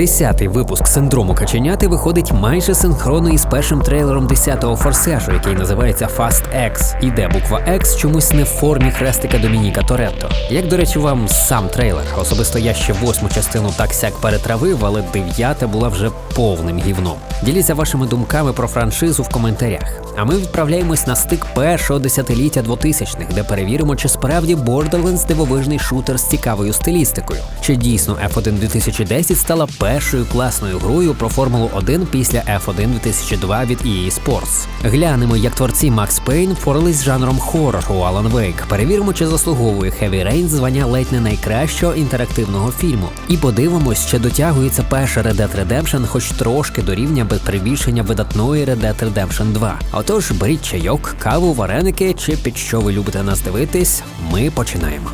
Десятий випуск синдрому каченяти виходить майже синхронно із першим трейлером 10-го форсажу, який називається Fast X. І де буква X чомусь не в формі хрестика Домініка Торетто. Як до речі, вам сам трейлер. Особисто я ще восьму частину так сяк перетравив, але дев'ята була вже повним гівном. Діліться вашими думками про франшизу в коментарях. А ми відправляємось на стик першого десятиліття 2000-х, де перевіримо, чи справді Borderlands дивовижний шутер з цікавою стилістикою. Чи дійсно F1 2010 стала першою класною грою про Формулу 1 після F1 2002 від EA Sports. Глянемо, як творці Max Payne впорались з жанром хоррор у Alan Wake. Перевіримо, чи заслуговує Heavy Rain звання ледь не найкращого інтерактивного фільму. І подивимось, чи дотягується перша Red Dead Redemption хоч трошки до рівня без перебільшення видатної Red Dead Redemption 2. Отож, беріть чайок, каву, вареники чи під що ви любите нас дивитись. Ми починаємо.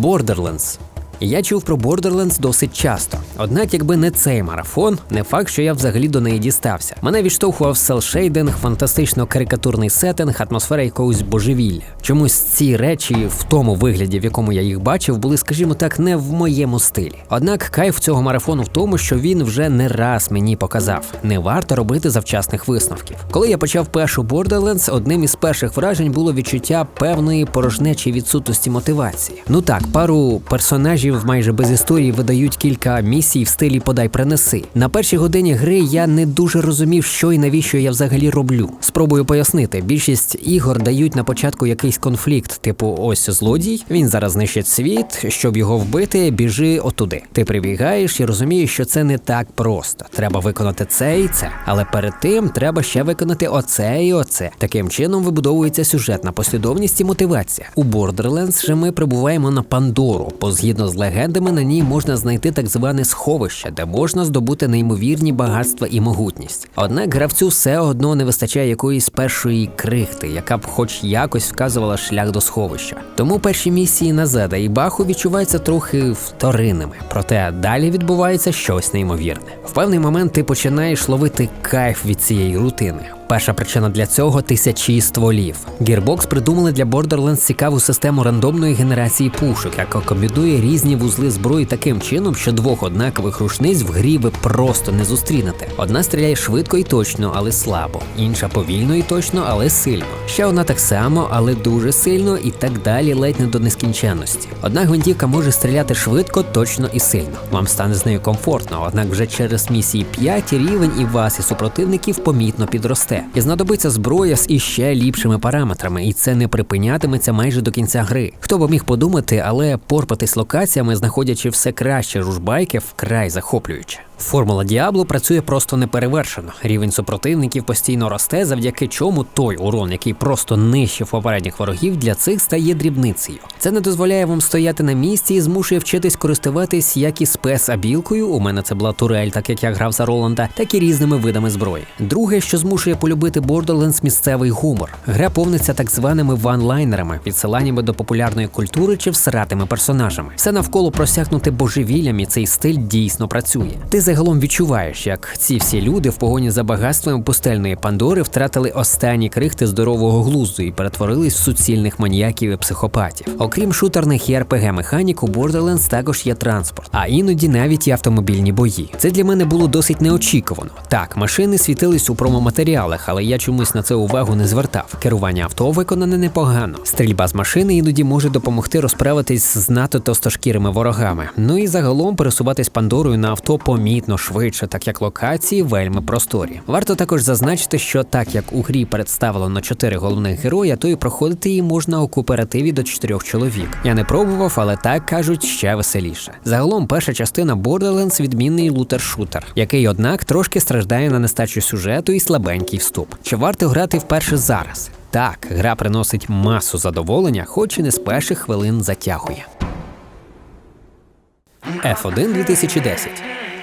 Borderlands. Я чув про Borderlands досить часто. Однак, якби не цей марафон, не факт, що я взагалі до неї дістався. Мене відштовхував селшейдинг, фантастично карикатурний сеттинг, атмосфера якогось божевілля. Чомусь ці речі в тому вигляді, в якому я їх бачив, були, скажімо так, не в моєму стилі. Однак кайф цього марафону в тому, що він вже не раз мені показав. Не варто робити завчасних висновків. Коли я почав першу Borderlands, одним із перших вражень було відчуття певної порожнечі відсутності мотивації. Ну так, пару персонажів майже без історії видають кілька місій в стилі подай принеси. На першій годині гри я не дуже розумів, що і навіщо я взагалі роблю. Спробую пояснити. Більшість ігор дають на початку якийсь конфлікт, типу ось злодій, він зараз знищить світ, щоб його вбити, біжи отуди. Ти прибігаєш і розумієш, що це не так просто. Треба виконати це і це. Але перед тим треба ще виконати оце і оце. Таким чином вибудовується сюжетна послідовність і мотивація. У Borderlands же ми прибуваємо на Пандору, бо згідно з легендами на ній можна знайти так зване сховище, де можна здобути неймовірні багатства і могутність. Однак гравцю все одно не вистачає якоїсь першої крихти, яка б хоч якось вказувала шлях до сховища. Тому перші місії на Зеда і Баху відчуваються трохи вторинними, проте далі відбувається щось неймовірне. В певний момент ти починаєш ловити кайф від цієї рутини. Перша причина для цього тисячі стволів. Gearbox придумали для Borderlands цікаву систему рандомної генерації пушок, яка комбінує різні вузли зброї таким чином, що двох однакових рушниць в грі ви просто не зустрінете. Одна стріляє швидко і точно, але слабо, інша повільно і точно, але сильно. Ще одна так само, але дуже сильно, і так далі, ледь не до нескінченності. Одна гвинтівка може стріляти швидко, точно і сильно. Вам стане з нею комфортно, однак вже через місії 5 рівень і вас, і супротивників помітно підросте. І знадобиться зброя з іще ліпшими параметрами, і це не припинятиметься майже до кінця гри. Хто би міг подумати, але порпатись локаціями, знаходячи все краще жужбайки, вкрай захоплююче. Формула Діабло працює просто неперевершено. Рівень супротивників постійно росте, завдяки чому той урон, який просто нищив попередніх ворогів, для цих стає дрібницею. Це не дозволяє вам стояти на місці і змушує вчитись користуватись як і спец-абілкою. У мене це була турель, так як я грав за Роланда, так і різними видами зброї. Друге, що змушує полюбити Borderlands місцевий гумор. Гра повниться так званими ванлайнерами, відсиланнями до популярної культури чи всратими персонажами. Все навколо просякнути божевіллям, і цей стиль дійсно працює. Ти загалом відчуваєш, як ці всі люди в погоні за багатством пустельної Пандори втратили останні крихти здорового глузду і перетворились в суцільних маніяків і психопатів. Окрім шутерних і rpg механік, у Borderlands також є транспорт, а іноді навіть і автомобільні бої. Це для мене було досить неочікувано. Так, машини світились у промоматеріалах, але я чомусь на це увагу не звертав. Керування авто виконане непогано. Стрільба з машини іноді може допомогти розправитись з НАТО товстошкірими ворогами. Ну і загалом пересуватись Пандорою на авто помітно швидше, так як локації вельми просторі. Варто також зазначити, що так як у грі представлено чотири головних героя, то і проходити її можна у кооперативі до чотирьох чоловік. Я не пробував, але так кажуть ще веселіше. Загалом, перша частина Borderlands відмінний лутер-шутер, який, однак, трошки страждає на нестачу сюжету і слабенький вступ. Чи варто грати вперше зараз? Так, гра приносить масу задоволення, хоч і не з перших хвилин затягує. F1 2010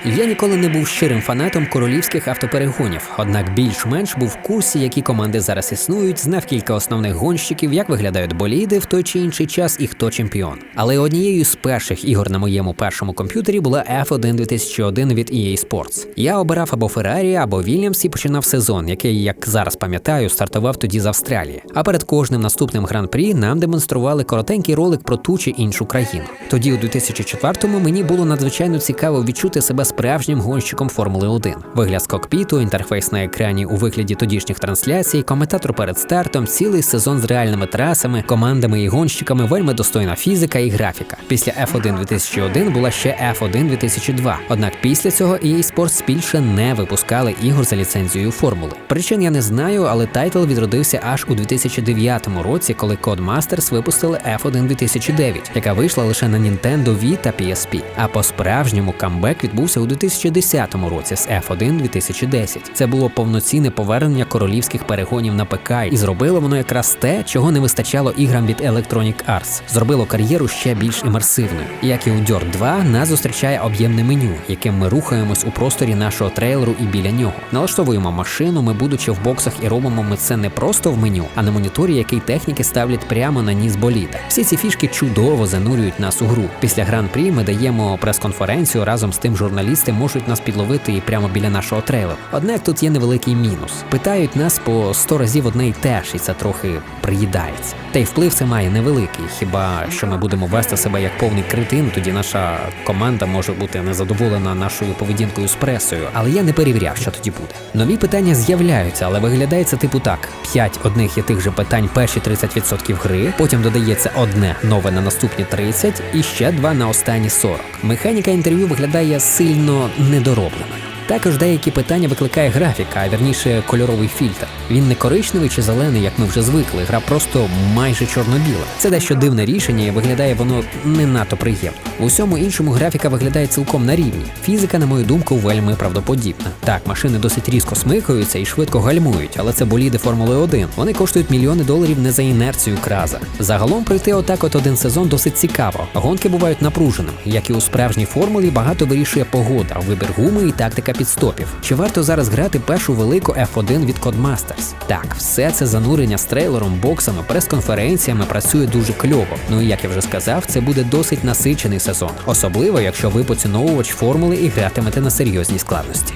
Я ніколи не був щирим фанатом королівських автоперегонів, однак більш-менш був в курсі, які команди зараз існують, знав кілька основних гонщиків, як виглядають боліди в той чи інший час і хто чемпіон. Але однією з перших ігор на моєму першому комп'ютері була F1 2001 від EA Sports. Я обирав або Феррарі, або Вільямс і починав сезон, який, як зараз пам'ятаю, стартував тоді з Австралії. А перед кожним наступним гран-прі нам демонстрували коротенький ролик про ту чи іншу країну. Тоді, у 2004-му, мені було надзвичайно цікаво відчути себе справжнім гонщиком Формули 1. Вигляд з кокпіту, інтерфейс на екрані у вигляді тодішніх трансляцій, коментатор перед стартом, цілий сезон з реальними трасами, командами і гонщиками, вельми достойна фізика і графіка. Після F1 2001 була ще F1 2002. Однак після цього EA Sports більше не випускали ігор за ліцензією формули. Причин я не знаю, але тайтл відродився аж у 2009 році, коли Codemasters випустили F1 2009, яка вийшла лише на Nintendo Wii та PSP. А по-справжньому камбек відбувся у 2010 році з F1 2010. Це було повноцінне повернення королівських перегонів на ПК, і зробило воно якраз те, чого не вистачало іграм від Electronic Arts. Зробило кар'єру ще більш імерсивною. Як і у Dirt 2, нас зустрічає об'ємне меню, яким ми рухаємось у просторі нашого трейлеру і біля нього. Налаштовуємо машину, ми будучи в боксах і робимо ми це не просто в меню, а на моніторі, який техніки ставлять прямо на ніс боліда. Всі ці фішки чудово занурюють нас у гру. Після гран-прі ми даємо прес-конференцію разом з тим журналісти можуть нас підловити прямо біля нашого трейлеру. Однак тут є невеликий мінус. Питають нас по 100 разів одне й те ж, і це трохи приїдається. Та й вплив це має невеликий. Хіба що ми будемо вести себе як повний критин, тоді наша команда може бути незадоволена нашою поведінкою з пресою. Але я не перевіряв, що тоді буде. Нові питання з'являються, але виглядає це типу так: 5 одних і тих же питань перші 30% гри, потім додається одне нове на наступні 30 і ще два на останні 40. Механіка інтерв'ю виглядає сильно недоробленою. Також деякі питання викликає графіка, а вірніше кольоровий фільтр. Він не коричневий чи зелений, як ми вже звикли. Гра просто майже чорно-біла. Це дещо дивне рішення, і виглядає воно не надто приємно. В усьому іншому графіка виглядає цілком на рівні. Фізика, на мою думку, вельми правдоподібна. Так, машини досить різко смикаються і швидко гальмують, але це боліди Формули 1. Вони коштують мільйони доларів не за інерцію краза. Загалом пройти отак от один сезон досить цікаво. Гонки бувають напруженими. Як і у справжній формулі, багато вирішує погода, вибір гуми і тактика підстопів. Чи варто зараз грати першу велику F1 від Codemasters? Так, все це занурення з трейлером, боксами, прес-конференціями працює дуже кльово. Ну і як я вже сказав, це буде досить насичений сезон, особливо якщо ви поціновувач формули і гратимете на серйозній складності.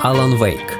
Алан Вейк.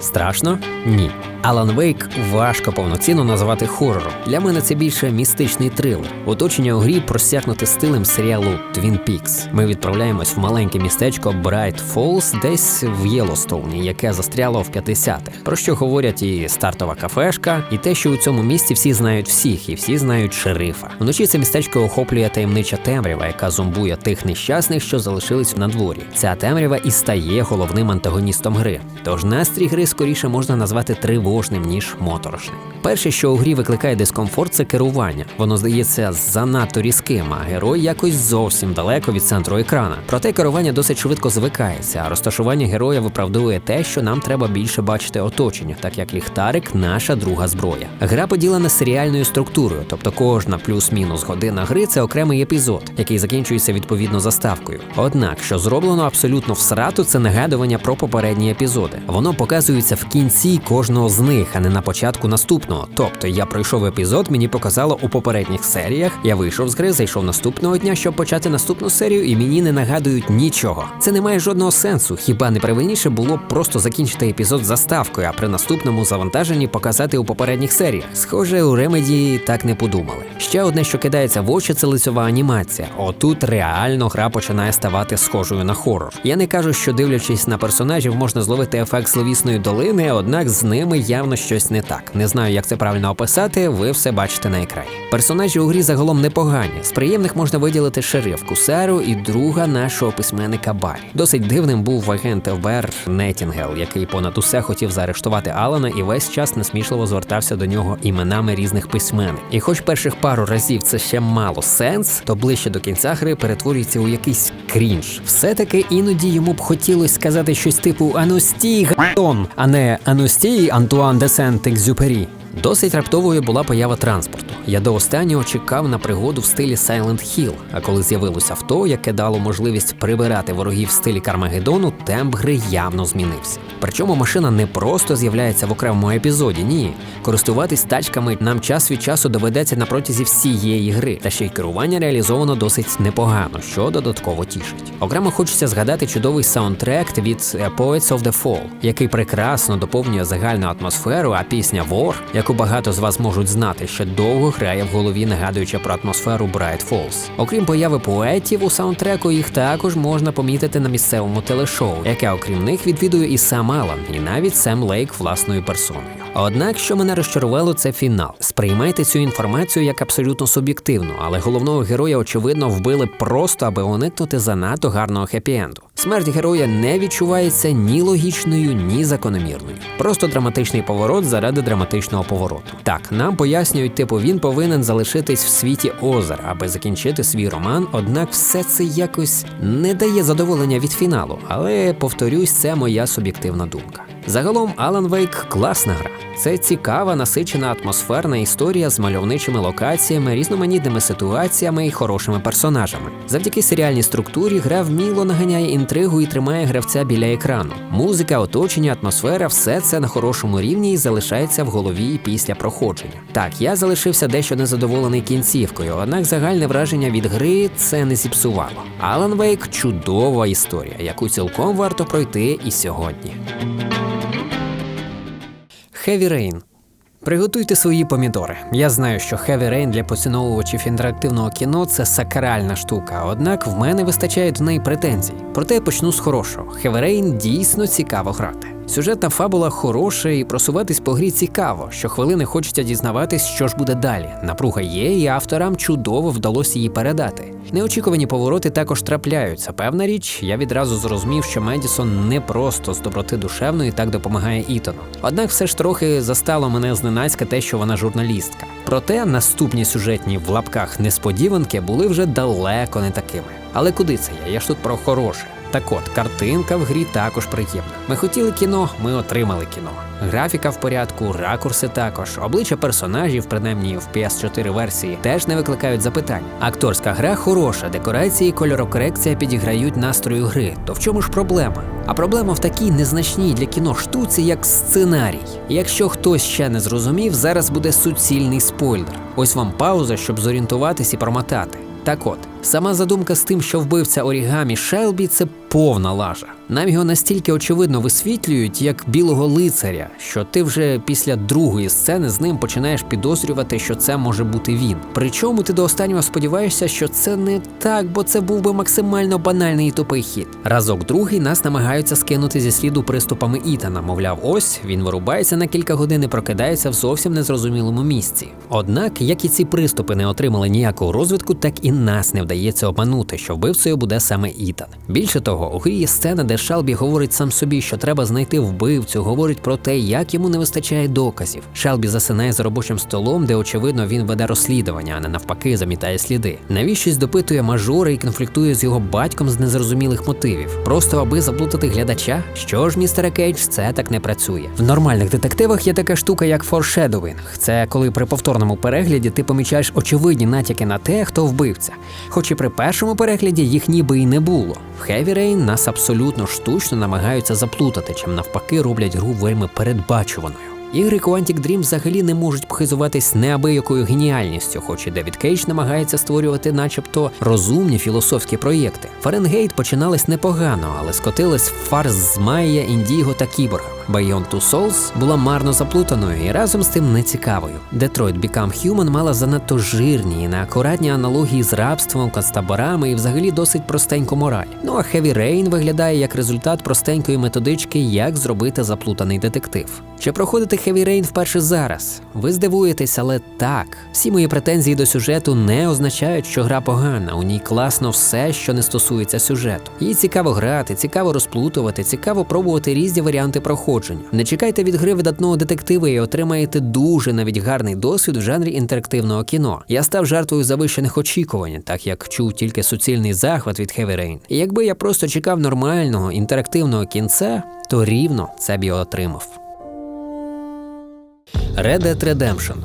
Страшно? Ні. Алан Вейк важко повноцінно назвати хорором. Для мене це більше містичний трилер. Оточення у грі просякнуте стилем серіалу Twin Peaks. Ми відправляємось в маленьке містечко Bright Falls, десь в Єлостоуні, яке застряло в 50-х. Про що говорять і стартова кафешка, і те, що у цьому місті всі знають всіх, і всі знають шерифа. Вночі це містечко охоплює таємнича темрява, яка зомбує тих нещасних, що залишились на дворі. Ця темрява і стає головним антагоністом гри. Тож настрій гри скоріше можна назвати тривожним ніж моторошним. Перше, що у грі викликає дискомфорт, це керування. Воно здається занадто різким, а герой якось зовсім далеко від центру екрана. Проте керування досить швидко звикається, а розташування героя виправдовує те, що нам треба більше бачити оточення, так як ліхтарик наша друга зброя. Гра поділена серіальною структурою, тобто кожна плюс-мінус година гри це окремий епізод, який закінчується відповідно заставкою. Однак, що зроблено абсолютно всрату, це нагадування про попередні епізоди. Воно показується в кінці кожного з них, а не на початку наступного. Тобто я пройшов епізод, мені показало у попередніх серіях. Я вийшов з гри, зайшов наступного дня, щоб почати наступну серію, і мені не нагадують нічого. Це не має жодного сенсу. Хіба не правильніше було б просто закінчити епізод заставкою, а при наступному завантаженні показати у попередніх серіях. Схоже, у Remedy так не подумали. Ще одне, що кидається в очі, це лицьова анімація. Отут реально гра починає ставати схожою на хорор. Я не кажу, що дивлячись на персонажів, можна зловити ефект словісної долини, однак з ними явно щось не так. Не знаю, як це правильно описати, ви все бачите на екрані. Персонажі у грі загалом непогані. З приємних можна виділити шериф Кусару і друга нашого письменника Барі. Досить дивним був агент ФБР Нетінгел, який понад усе хотів заарештувати Алана і весь час несмішливо звертався до нього іменами різних письменників. І хоч перших пару разів це ще мало сенс, то ближче до кінця гри перетворюється у якийсь крінж. Все-таки іноді йому б хотілося сказати щось типу Аностій гатон, а не Аностій Антуан де Сент-Екзюпері. Досить раптовою була поява транспорту. Я до останнього чекав на пригоду в стилі Silent Hill, а коли з'явилося авто, яке дало можливість прибирати ворогів в стилі Кармагеддону, темп гри явно змінився. Причому машина не просто з'являється в окремому епізоді, ні. Користуватись тачками нам час від часу доведеться на протязі всієї гри, та ще й керування реалізовано досить непогано, що додатково тішить. Окремо хочеться згадати чудовий саундтрек від е, Poets of the Fall, який прекрасно доповнює загальну атмосферу, а пісня War, яку багато з вас можуть знати, ще довго грає в голові, нагадуючи про атмосферу Bright Falls. Окрім появи поетів у саундтреку, їх також можна помітити на місцевому телешоу, яке окрім них відвідує і сам Алан, і навіть Сем Лейк власною персоною. Однак, що мене розчарувало, це фінал. Сприймайте цю інформацію як абсолютно суб'єктивну, але головного героя, очевидно, вбили просто, аби уникнути занадто гарного хеппі-енду. Смерть героя не відчувається ні логічною, ні закономірною. Просто драматичний поворот заради драматичного повороту. Так, нам пояснюють, типу, він повинен залишитись в світі озер, аби закінчити свій роман. Однак все це якось не дає задоволення від фіналу. Але повторюсь, це моя суб'єктивна думка. Загалом Alan Wake класна гра. Це цікава, насичена атмосферна історія з мальовничими локаціями, різноманітними ситуаціями і хорошими персонажами. Завдяки серіальній структурі гра вміло наганяє інтригу і тримає гравця біля екрану. Музика, оточення, атмосфера все це на хорошому рівні і залишається в голові після проходження. Так, я залишився дещо незадоволений кінцівкою, однак загальне враження від гри це не зіпсувало. Alan Wake – чудова історія, яку цілком варто пройти і сьогодні. Heavy Rain. Приготуйте свої помідори. Я знаю, що Heavy Rain для поціновувачів інтерактивного кіно це сакральна штука, однак в мене вистачає до неї претензій. Проте я почну з хорошого. Heavy Rain дійсно цікаво грати. Сюжетна фабула хороша і просуватись по грі цікаво. Щохвилини хочеться дізнаватись, що ж буде далі. Напруга є, і авторам чудово вдалося її передати. Неочікувані повороти також трапляються. Певна річ, я відразу зрозумів, що Медісон не просто з доброти душевної так допомагає Ітону. Однак все ж трохи застало мене зненацька те, що вона журналістка. Проте наступні сюжетні в лапках несподіванки були вже далеко не такими. Але куди це я? Я ж тут про хороше. Так от, картинка в грі також приємна. Ми хотіли кіно, ми отримали кіно. Графіка в порядку, ракурси також, обличчя персонажів, принаймні в PS4 версії, теж не викликають запитань. Акторська гра хороша, декорації, і кольорокорекція підіграють настрою гри. То в чому ж проблема? А проблема в такій незначній для кіно штуці, як сценарій. Якщо хтось ще не зрозумів, зараз буде суцільний спойлер. Ось вам пауза, щоб зорієнтуватись і промотати. Так от, сама задумка з тим, що вбивця орігамі Шелбі, це повна лажа. Нам його настільки очевидно висвітлюють, як білого лицаря, що ти вже після другої сцени з ним починаєш підозрювати, що це може бути він. Причому ти до останнього сподіваєшся, що це не так, бо це був би максимально банальний і тупий хід. Разок другий нас намагаються скинути зі сліду приступами Ітана. Мовляв, ось він вирубається на кілька годин і прокидається в зовсім незрозумілому місці. Однак, як і ці приступи не отримали ніякого розвитку, так і нас не вдається обманути, що вбивцею буде саме Ітан. Більше того, у грі є сцена, де Шелбі говорить сам собі, що треба знайти вбивцю, говорить про те, як йому не вистачає доказів. Шелбі засинає за робочим столом, де очевидно він веде розслідування, а не навпаки замітає сліди. Навіщось допитує мажора і конфліктує з його батьком з незрозумілих мотивів, просто аби заплутати глядача. Що ж, містере Кейдж, це так не працює. В нормальних детективах є така штука, як форшедовинг. Це коли при повторному перегляді ти помічаєш очевидні натяки на те, хто вбивця. Хоч і при першому перегляді їх ніби і не було. В Heavy Rain нас абсолютно штучно намагаються заплутати, чим навпаки роблять гру вельми передбачуваною. Ігри Quantic Dream взагалі не можуть похизуватись неабиякою геніальністю, хоч і Девід Кейдж намагається створювати, начебто, розумні філософські проєкти. Фаренгейт починалась непогано, але скотилась в фарс з Майя, Індіго та Кіборгами. Beyond Two Souls була марно заплутаною і разом з тим нецікавою. Detroit Become Human мала занадто жирні і неакуратні аналогії з рабством, концтаборами і взагалі досить простеньку мораль. Ну а Heavy Rain виглядає як результат простенької методички, як зробити заплутаний детектив. Чи проходити Heavy Rain вперше зараз? Ви здивуєтесь, але так. Всі мої претензії до сюжету не означають, що гра погана. У ній класно все, що не стосується сюжету. Їй цікаво грати, цікаво розплутувати, цікаво пробувати різні варіанти проходження. Не чекайте від гри видатного детектива і отримаєте дуже навіть гарний досвід в жанрі інтерактивного кіно. Я став жертвою завищених очікувань, так як чув тільки суцільний захват від Heavy Rain. І якби я просто чекав нормального інтерактивного кінця, то рівно це б і отримав. Red Dead Redemption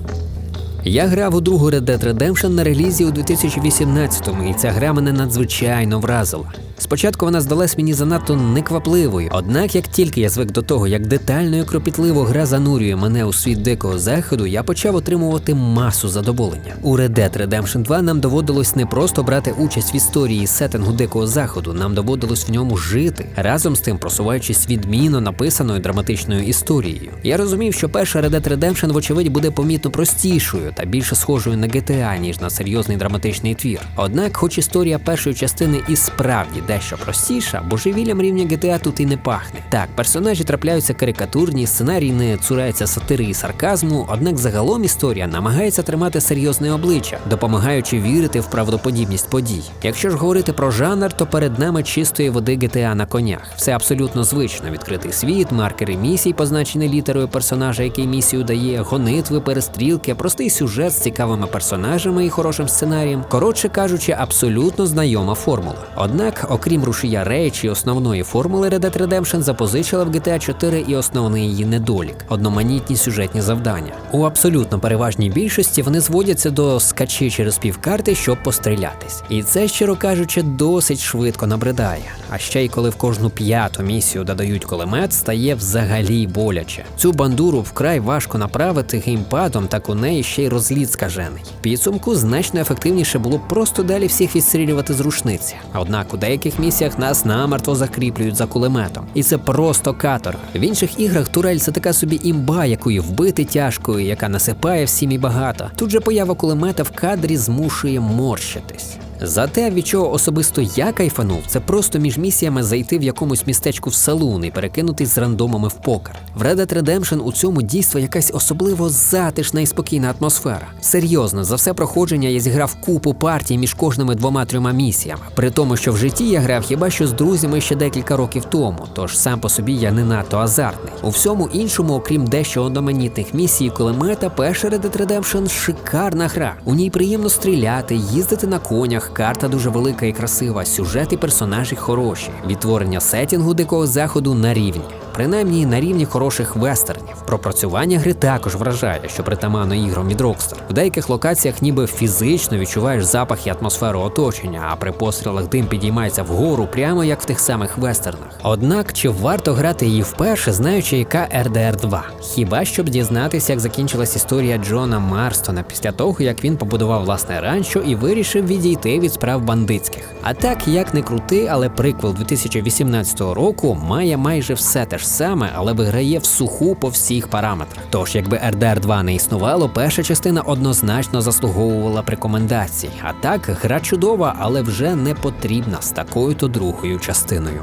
Я грав у другу Red Dead Redemption на релізі у 2018-му, і ця гра мене надзвичайно вразила. Спочатку вона здалась мені занадто неквапливою, однак, як тільки я звик до того, як детально і кропітливо гра занурює мене у світ дикого заходу, я почав отримувати масу задоволення. У Red Dead Redemption 2 нам доводилось не просто брати участь в історії сеттингу дикого заходу, нам доводилось в ньому жити, разом з тим просуваючись відмінно написаною драматичною історією. Я розумів, що перша Red Dead Redemption, вочевидь, буде помітно простішою та більше схожою на GTA, ніж на серйозний драматичний твір. Однак, хоч історія першої частини і справді дещо простіша, божевіллям рівня GTA тут і не пахне. Так, персонажі трапляються карикатурні, сценарій не цурається сатири і сарказму, однак загалом історія намагається тримати серйозне обличчя, допомагаючи вірити в правдоподібність подій. Якщо ж говорити про жанр, то перед нами чистої води GTA на конях. Все абсолютно звично: відкритий світ, маркери місій, позначені літерою персонажа, який місію дає, гонитви, перестрілки, простий сюжет з цікавими персонажами і хорошим сценарієм. Коротше кажучи, абсолютно знайома формула. Однак, окрім рушія речі, основної формули Red Dead Redemption запозичила в GTA 4 і основний її недолік одноманітні сюжетні завдання. У абсолютно переважній більшості вони зводяться до скачі через півкарти, щоб пострілятись. І це, щиро кажучи, досить швидко набридає. А ще й коли в кожну п'яту місію додають кулемет, стає взагалі боляче. Цю бандуру вкрай важко направити геймпадом, так у неї ще й розліт скажений. Підсумку значно ефективніше було просто далі всіх відстрілювати з рушниці. Однак у деяких місіях нас намертво закріплюють за кулеметом. І це просто каторга. В інших іграх турель це така собі імба, якої вбити тяжко, і яка насипає всім і багато. Тут же поява кулемета в кадрі змушує морщитись. Зате від чого особисто я кайфанув, це просто між місіями зайти в якомусь містечку в салун і перекинутись з рандомами в покер. В Red Dead Redemption у цьому дійства якась особливо затишна і спокійна атмосфера. Серйозно, за все проходження я зіграв купу партій між кожними двома-трьома місіями. При тому, що в житті я грав хіба що з друзями ще декілька років тому, тож сам по собі я не надто азартний. У всьому іншому, окрім дещо одноманітних місій кулемета, перша Red Dead Redemption шикарна гра. У ній приємно стріляти, їздити на конях. Карта дуже велика і красива, сюжет і персонажі хороші, відтворення сетінгу дикого заходу на рівні. Принаймні на рівні хороших вестернів. Пропрацювання гри також вражає, що притаманно іграм від Rockstar. В деяких локаціях ніби фізично відчуваєш запах і атмосферу оточення, а при пострілах дим підіймається вгору, прямо як в тих самих вестернах. Однак чи варто грати її вперше, знаючи, яка RDR 2? Хіба щоб дізнатися, як закінчилась історія Джона Марстона після того, як він побудував власне ранчо і вирішив відійти від справ бандитських. А так, як не крути, але приквел 2018 року має майже все те ж саме, але виграє в суху по всіх параметрах. Тож, якби RDR 2 не існувало, перша частина однозначно заслуговувала рекомендацій. А так, гра чудова, але вже не потрібна з такою то другою частиною.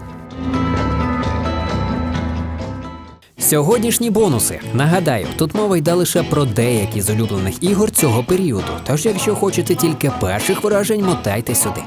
Сьогоднішні бонуси. Нагадаю, тут мова йде лише про деякі з улюблених ігор цього періоду. Тож, якщо хочете тільки перших вражень, мотайте сюди.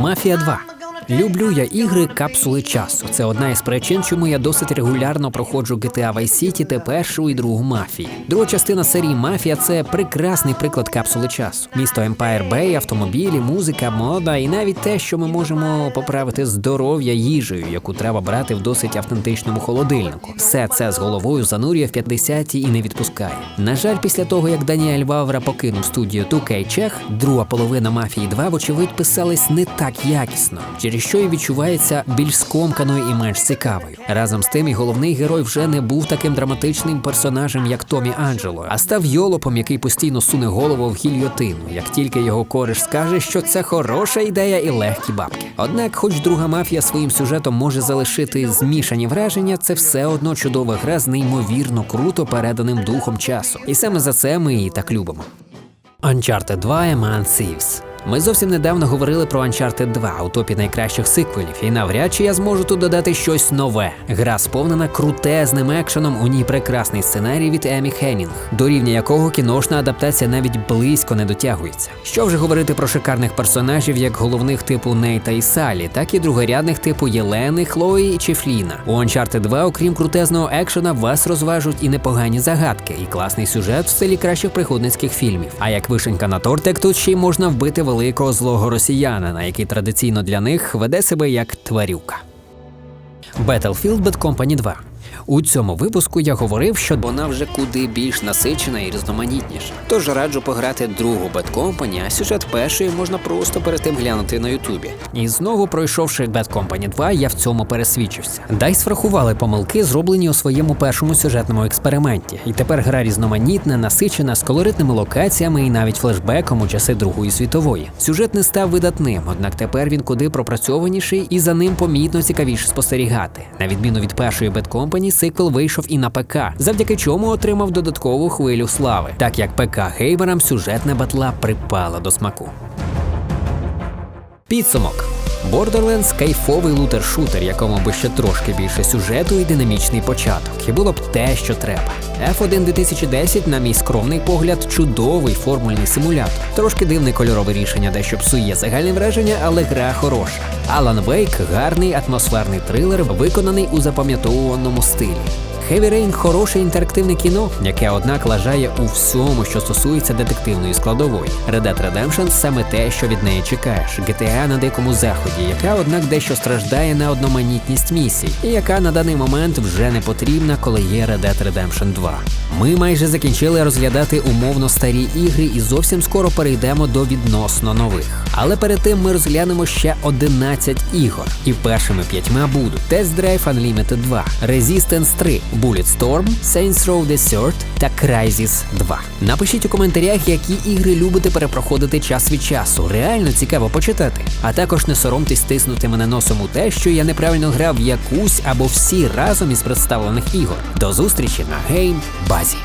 Мафія 2. Люблю я ігри капсули часу. Це одна із причин, чому я досить регулярно проходжу GTA Vice City та першу і другу мафії. Друга частина серії Мафія це прекрасний приклад капсули часу. Місто Empire Bay, автомобілі, музика, мода і навіть те, що ми можемо поправити здоров'я їжею, яку треба брати в досить автентичному холодильнику. Все це з головою занурює в 50-ті і не відпускає. На жаль, після того як Даніель Вавра покинув студію 2K Чех, друга половина мафії 2, вочевидь, писалась не так якісно. Через що і відчувається більш скомканою і менш цікавою. Разом з тим, і головний герой вже не був таким драматичним персонажем, як Томі Анджело, а став йолопом, який постійно суне голову в гільйотину, як тільки його кореш скаже, що це хороша ідея і легкі бабки. Однак, хоч друга мафія своїм сюжетом може залишити змішані враження, це все одно чудова гра з неймовірно круто переданим духом часу. І саме за це ми її так любимо. Uncharted 2 Eman Thieves ми зовсім недавно говорили про Uncharted 2 у топі найкращих сиквелів, і навряд чи я зможу тут додати щось нове. Гра сповнена крутезним екшеном, у ній прекрасний сценарій від Емі Хеннінг, до рівня якого кіношна адаптація навіть близько не дотягується. Що вже говорити про шикарних персонажів, як головних типу Нейта і Салі, так і другорядних типу Єлени, Хлої чи Фліна. У Uncharted 2, окрім крутезного екшена, вас розважуть і непогані загадки, і класний сюжет в стилі кращих приходницьких фільмів. А як вишенька на тортик, тут ще й можна вбити великого злого росіянина, який традиційно для них веде себе як тварюка. Battlefield Bad Company 2 У цьому випуску я говорив, що вона вже куди більш насичена і різноманітніша. Тож раджу пограти другу Bad Company, а сюжет першої можна просто перед тим глянути на Ютубі. І знову пройшовши Bad Company 2, я в цьому пересвідчився. DICE врахували помилки, зроблені у своєму першому сюжетному експерименті, і тепер гра різноманітна, насичена з колоритними локаціями і навіть флешбеком у часи Другої світової. Сюжет не став видатним, однак тепер він куди пропрацьованіший і за ним помітно цікавіше спостерігати. На відміну від першої Bad Company, сиквел вийшов і на ПК, завдяки чому отримав додаткову хвилю слави, так як ПК геймерам сюжетна батла припала до смаку. Підсумок. Borderlands – кайфовий лутер-шутер, якому би ще трошки більше сюжету і динамічний початок, і було б те, що треба. F1 2010, на мій скромний погляд, чудовий формульний симулятор. Трошки дивне кольорове рішення, дещо псує загальне враження, але гра хороша. Alan Wake – гарний атмосферний трилер, виконаний у запам'ятовуваному стилі. Heavy Rain – хороше інтерактивне кіно, яке, однак, лажає у всьому, що стосується детективної складової. Red Dead Redemption – саме те, що від неї чекаєш. GTA на дикому заході, яка, однак, дещо страждає на одноманітність місій, і яка на даний момент вже не потрібна, коли є Red Dead Redemption 2. Ми майже закінчили розглядати умовно старі ігри і зовсім скоро перейдемо до відносно нових. Але перед тим ми розглянемо ще 11 ігор. І першими п'ятьма будуть Test Drive Unlimited 2, Resistance 3, Bulletstorm, Saints Row Desert та Crysis 2. Напишіть у коментарях, які ігри любите перепроходити час від часу. Реально цікаво почитати. А також не соромтесь тиснути мене носом у те, що я неправильно грав якусь або всі разом із представлених ігор. До зустрічі на гейм базі.